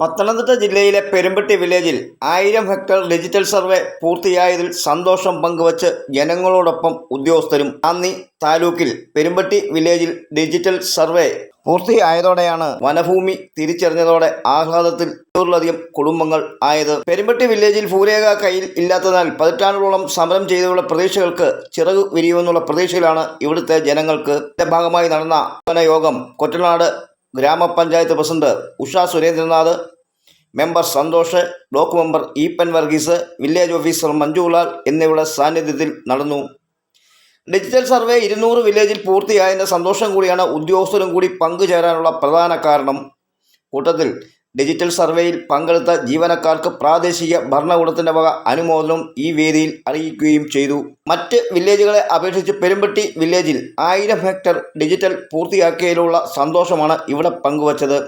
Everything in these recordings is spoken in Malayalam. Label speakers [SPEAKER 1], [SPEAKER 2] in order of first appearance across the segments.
[SPEAKER 1] പത്തനംതിട്ട ജില്ലയിലെ പെരുമ്പട്ടി വില്ലേജിൽ ആയിരം ഹെക്ടർ ഡിജിറ്റൽ സർവേ പൂർത്തിയായതിൽ സന്തോഷം പങ്കുവച്ച് ജനങ്ങളോടൊപ്പം ഉദ്യോഗസ്ഥരും. അന്നി താലൂക്കിൽ പെരുമ്പട്ടി വില്ലേജിൽ ഡിജിറ്റൽ സർവേ പൂർത്തിയായതോടെയാണ് വനഭൂമി തിരിച്ചറിഞ്ഞതോടെ ആഹ്ലാദത്തിൽ നൂറിലധികം കുടുംബങ്ങൾ ആയത്. പെരുമ്പട്ടി വില്ലേജിൽ ഭൂരേഖ കയ്യിൽ ഇല്ലാത്തതിനാൽ പതിറ്റാണ്ടുകളോളം സമരം ചെയ്തുള്ള പ്രതീക്ഷകൾക്ക് ചിറകു വിരിയുമെന്നുള്ള പ്രതീക്ഷയിലാണ് ഇവിടുത്തെ ജനങ്ങൾക്ക്. ഭാഗമായി നടന്ന യോഗം കൊറ്റനാട് ഗ്രാമപഞ്ചായത്ത് president Usha Surendranath member Santhosh block member Eapen Varghese village officer Manjulal എന്നിവരുടെ സാന്നിധ്യത്തിൽ നടന്നു. ഡിജിറ്റൽ സർവേ ഇരുന്നൂറ് വില്ലേജിൽ പൂർത്തിയായതിന്റെ സന്തോഷം കൂടിയാണ് ഉദ്യോഗസ്ഥരും കൂടി പങ്കുചേരാനുള്ള പ്രധാന കാരണം. കൂട്ടത്തിൽ ഡിജിറ്റൽ സർവേയിൽ പങ്കെടുത്ത ജീവനക്കാർക്ക് പ്രാദേശിക ഭരണകൂടത്തിന്റെ വക അനുമോദനം ഈ വേദിയിൽ അറിയിക്കുകയും ചെയ്തു. മറ്റ് വില്ലേജുകളെ അപേക്ഷിച്ച് പെരുമ്പട്ടി വില്ലേജിൽ ആയിരം ഹെക്ടർ ഡിജിറ്റൽ പൂർത്തിയാക്കിയതിലുള്ള സന്തോഷമാണ് ഇവിടെ പങ്കുവച്ചത്.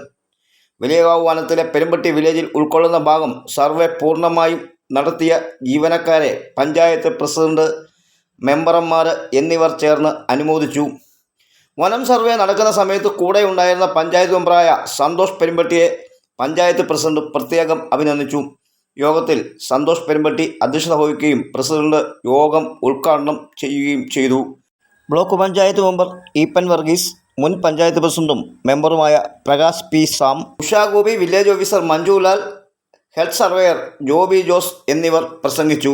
[SPEAKER 1] വലിയകാവ് വനത്തിലെ പെരുമ്പട്ടി വില്ലേജിൽ ഉൾക്കൊള്ളുന്ന ഭാഗം സർവേ പൂർണമായും നടത്തിയ ജീവനക്കാരെ പഞ്ചായത്ത് പ്രസിഡന്റ് മെമ്പർമാർ എന്നിവർ ചേർന്ന് അനുമോദിച്ചു. വനം സർവേ നടക്കുന്ന സമയത്ത് കൂടെ ഉണ്ടായിരുന്ന പഞ്ചായത്ത് മെമ്പറായ സന്തോഷ് പെരുമ്പട്ടിയെ പഞ്ചായത്ത് പ്രസിഡന്റ് പ്രത്യേകം അഭിനന്ദിച്ചു. യോഗത്തിൽ സന്തോഷ് പെരുമ്പട്ടി അധ്യക്ഷത വഹിക്കുകയും പ്രസിഡന്റ് യോഗം ഉദ്ഘാടനം ചെയ്യുകയും ചെയ്തു. ബ്ലോക്ക് പഞ്ചായത്ത് മെമ്പർ ഈപ്പൻ വർഗീസ് മുൻ പഞ്ചായത്ത് പ്രസിഡന്റും മെമ്പറുമായ Prakash P Sam Ushagopi village officer Manjulal health surveyor Joby Jose എന്നിവർ പ്രസംഗിച്ചു.